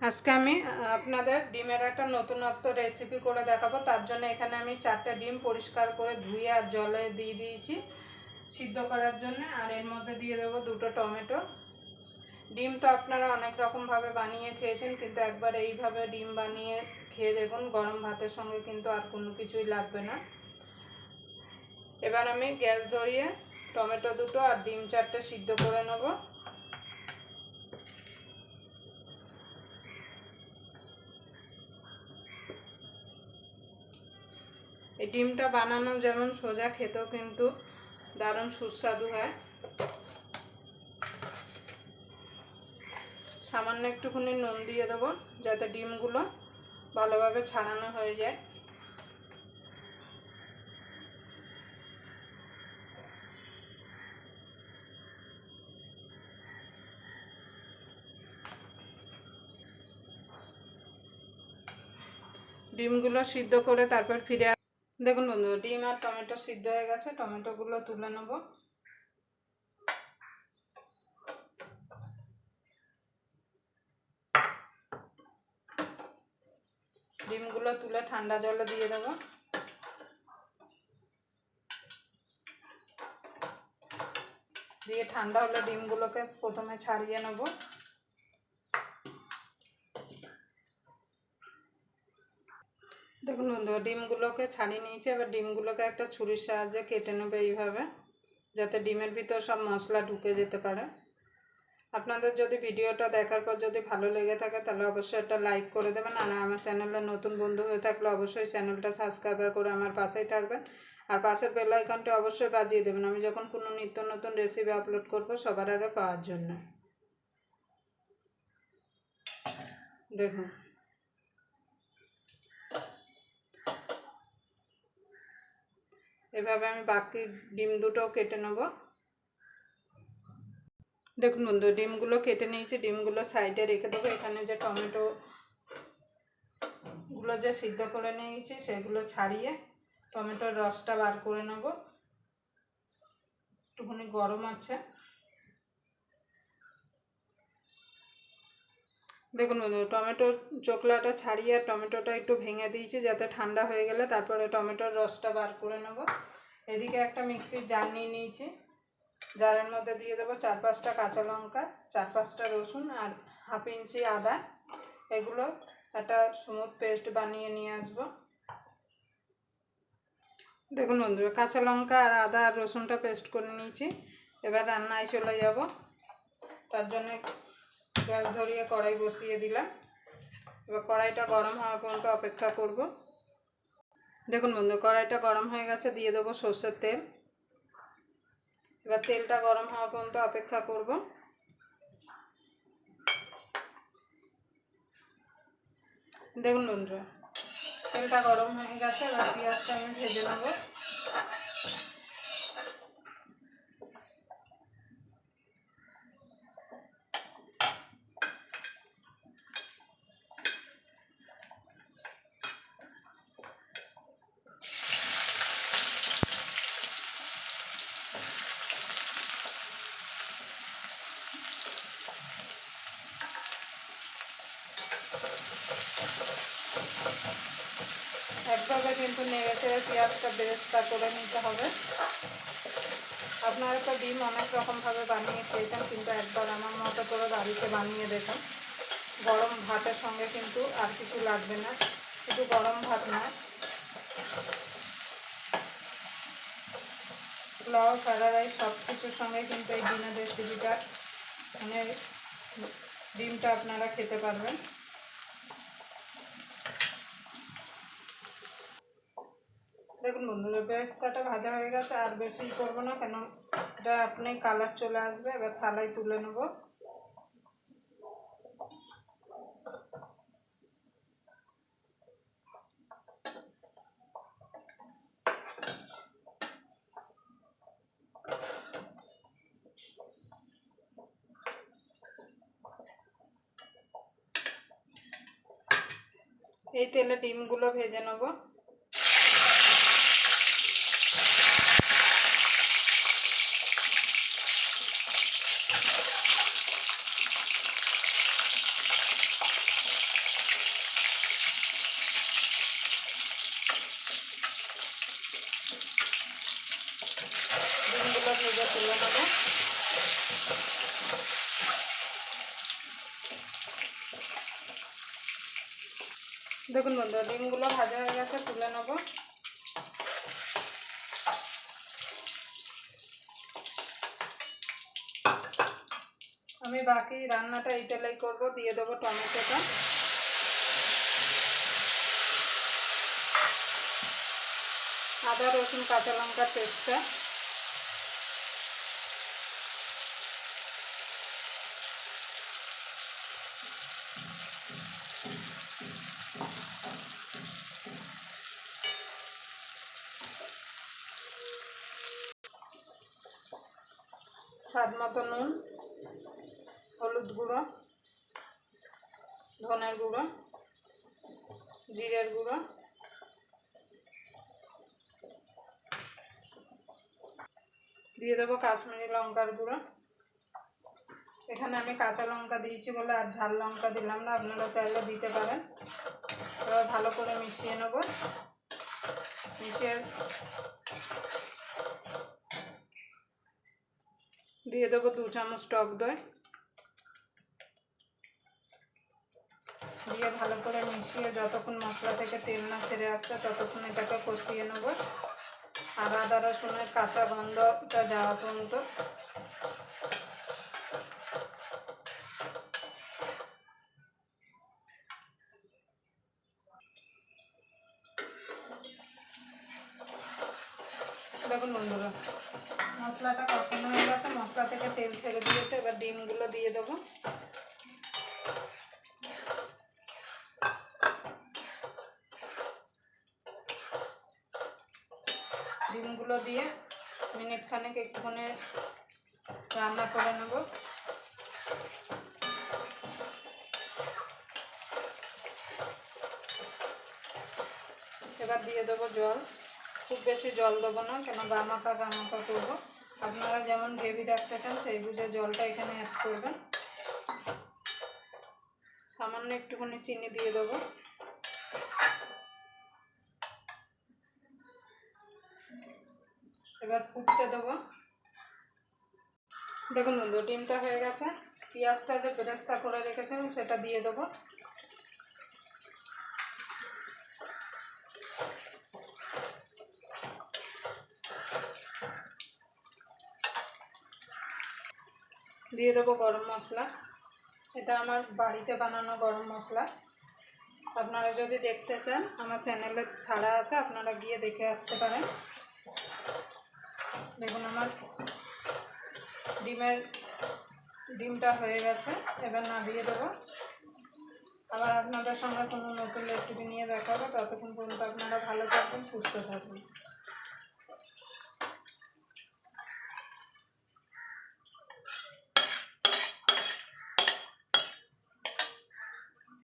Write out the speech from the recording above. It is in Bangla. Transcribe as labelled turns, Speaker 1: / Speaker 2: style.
Speaker 1: আজকে আমি আপনাদের ডিমের একটা নতুনত্ব রেসিপি করে দেখাবো। তার জন্য এখানে আমি চারটে ডিম পরিষ্কার করে ধুয়ে আর জলে দিয়ে দিয়েছি সিদ্ধ করার জন্য। আর এর মধ্যে দিয়ে দেবো দুটো টমেটো। ডিম তো আপনারা অনেক রকমভাবে বানিয়ে খেয়েছেন, কিন্তু একবার এইভাবে ডিম বানিয়ে খেয়ে দেখুন, গরম ভাতের সঙ্গে কিন্তু আর কোনো কিছুই লাগবে না। এবার আমি গ্যাস ধরিয়ে টমেটো দুটো আর ডিম চারটে সিদ্ধ করে নেব। এই ডিমটা বানানো যেমন সোজা, খেতেও কিন্তু দারুণ সুস্বাদু হয়। সামান্য একটুখানি নুন দিয়ে দেবো, যাতে ডিমগুলো ভালোভাবে ছাড়ানো হয়ে যায়। ডিমগুলো সিদ্ধ করে তারপর ফিরে দেখুন বন্ধু, ডিম আর টমেটো সিদ্ধ হয়ে গেছে, টমেটোগুলো তুলে নেব। ডিমগুলো তুলে ঠান্ডা জলে দিয়ে দেবো। দিয়ে ঠান্ডা হলে ডিমগুলোকে প্রথমে ছাড়িয়ে নেব। দেখুন বন্ধু, ডিমগুলোকে ছাড়িয়ে নিয়েছি। এবার ডিমগুলোকে একটা ছুরির সাহায্যে কেটে নেবে এইভাবে, যাতে ডিমের ভিতর সব মশলা ঢুকে যেতে পারে। আপনাদের যদি ভিডিওটা দেখার পর যদি ভালো লেগে থাকে, তাহলে অবশ্যই একটা লাইক করে দেবেন। আর আমার চ্যানেলে নতুন বন্ধু হয়ে থাকলে অবশ্যই চ্যানেলটা সাবস্ক্রাইব করে আমার পাশেই থাকবেন। আর পাশের বেল আইকনটি অবশ্যই বাজিয়ে দেবেন। আমি যখন কোনো নিত্য নতুন রেসিপি আপলোড করব সবার আগে পাওয়ার জন্য। দেখুন এভাবে আমি বাকি ডিম দুটো কেটে নেব। দেখুন বন্ধু, ডিমগুলো কেটে নিয়েছি, ডিমগুলো সাইডে রেখে দেবো। এখানে যে টমেটো গুলো যে সিদ্ধ করে নিয়েছি, সেগুলো ছাড়িয়ে টমেটোর রসটা বার করে নেব। একটুখানি গরম আছে। দেখুন বন্ধু টমেটোর চোকলাটা ছাড়িয়ে আর টমেটোটা একটু ভেঙে দিয়েছি যাতে ঠান্ডা হয়ে গেলে, তারপরে টমেটোর রসটা বার করে নেব। এদিকে একটা মিক্সির জার নিয়ে নিয়েছি। জারের মধ্যে দিয়ে দেবো চার পাঁচটা কাঁচা লঙ্কা, চার পাঁচটা রসুন আর হাফ ইঞ্চি আদা। এগুলো একটা স্মুথ পেস্ট বানিয়ে নিয়ে আসব। দেখুন বন্ধুরা, কাঁচা লঙ্কা আর আদা আর রসুনটা পেস্ট করে নিয়েছি। এবার রান্নায় চলে যাব। তার জন্য গ্যাস ধরিয়ে কড়াই বসিয়ে দিলাম। এবার কড়াইটা গরম হওয়া পর্যন্ত অপেক্ষা করব। দেখুন বন্ধু, কড়াইটা গরম হয়ে গেছে, দিয়ে দেবো সর্ষের তেল। এবার তেলটা গরম হওয়া পর্যন্ত অপেক্ষা করব। দেখুন বন্ধুরা তেলটা গরম হয়ে গেছে, এবার পেঁয়াজটা আমি ভেজে নেব। একভাবে কিন্তু নেড়ে চেড়ে পেঁয়াজটা বেরেস্তা করে নিতে হবে। আপনারা তো ডিম অনেক রকমভাবে বানিয়ে খেয়েছেন, কিন্তু একবার আমার মতো করে বাড়িতে বানিয়ে দেখুন। গরম ভাতের সঙ্গে কিন্তু আর কিছু লাগবে না, শুধু গরম ভাত না। পোলাও ফ্রাইড রাইস সব কিছুর সঙ্গে কিন্তু এই ডিমের রেসিপিটা মানে ডিমটা আপনারা খেতে পারবেন। দেখুন বন্ধুরা বেরেস্তাটা ভাজা হয়ে গেছে, আর বেশি করব না, কেন এটা আপনি কালার চলে আসবে, এবার থালায় তুলে নেব। এই তেলে ডিমগুলো ভেজে নেব। তুলে নেব। দেখুন বন্ধু ডিমগুলো ভাজা হয়ে গেছে, তুলে নেব। আমি বাকি রান্নাটা এই তেলেই করব, দিয়ে দেবো টমেটোটা। আদা, রসুন, কাঁচা লঙ্কার পেস্টটা। স্বাদ মতো নুন, হলুদ গুঁড়ো, ধনের গুঁড়ো, জিরের গুঁড়ো। দিয়ে দেবো কাশ্মীরি লঙ্কার গুঁড়ো। এখানে আমি কাঁচা লঙ্কা দিয়েছি বলে আর ঝাল লঙ্কা দিলাম না, আপনারা চাইলে দিতে পারেন। এবার ভালো করে মিশিয়ে নেব। মিশিয়ে দিয়ে দেবো দু চামচ টক দই। দিয়ে ভালো করে মিশিয়ে যতক্ষণ মশলা থেকে তেল না ছেড়ে আসছে, ততক্ষণ এটাকে কষিয়ে নেব। আর আদা রসুনের কাঁচা গন্ধটা যাওয়া পর্যন্ত দেখুন বন্ধুরা মশলাটা কষানো হয়ে গেছে মশলা থেকে তেল ছেড়ে দিয়েছে, এবার ডিমগুলো দিয়ে দেবো। ডিমগুলো দিয়ে মিনিট খানেক একটুখানি রান্না করে নেব। এবার দিয়ে দেবো জল। খুব বেশি জল দেবো না কেন গামাকা গামাকা করব। আপনারা যেমন গ্রেভি রাখতে চান, সেই বুঝে জলটা এখানে অ্যাড করবেন। সামান্য একটুখানি চিনি দিয়ে দেবো। এবার ফুটতে দেবো। দেখুন বন্ধু, ডিমটা হয়ে গেছে। পেঁয়াজটা যে বেরেস্তা করে রেখেছেন, সেটা দিয়ে দেবো। দিয়ে দেবো গরম মশলা। এটা আমার বাড়িতে বানানো গরম মশলা। আপনারা যদি দেখতে চান, আমার চ্যানেলে ছাড়া আছে, আপনারা গিয়ে দেখে আসতে পারেন। দেখুন আমার ডিমের ডিমটা হয়ে গেছে, এবার না দিয়ে দেবো। আবার আপনাদের সঙ্গে কোনো নতুন রেসিপি নিয়ে দেখাবো ততক্ষণ পর্যন্ত আপনারা ভালো থাকবেন, সুস্থ থাকবেন।